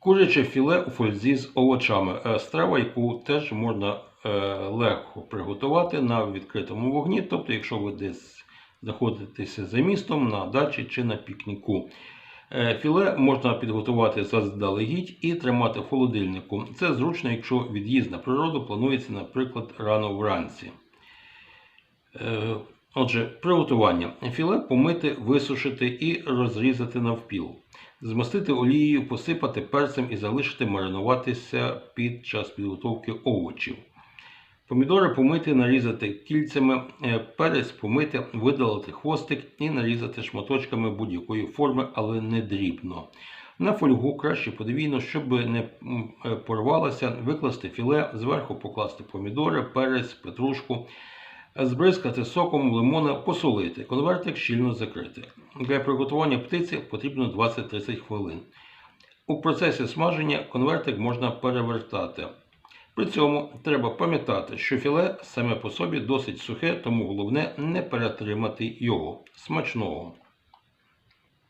Куряче філе у фользі з овочами. Е, Страва, яку теж можна е, легко приготувати на відкритому вогні, тобто, якщо ви десь знаходитеся за містом, на дачі чи на пікніку. Е, Філе можна підготувати заздалегідь і тримати в холодильнику. Це зручно, якщо від'їзд на природу планується, наприклад, рано вранці. Отже, приготування. Філе помити, висушити і розрізати навпіл. Змастити олією, посипати перцем і залишити маринуватися під час підготовки овочів. Помідори помити, нарізати кільцями, е, перець помити, видалити хвостик і нарізати шматочками будь-якої форми, але не дрібно. На фольгу краще подвійно, щоб не е, порвалося, викласти філе, зверху покласти помідори, перець, петрушку, збризкати соком лимона, посолити. Конвертик щільно закрити. Для приготування птиці потрібно 20-30 хвилин. У процесі смаження конвертик можна перевертати. При цьому треба пам'ятати, що філе саме по собі досить сухе, тому головне не перетримати його. Смачного!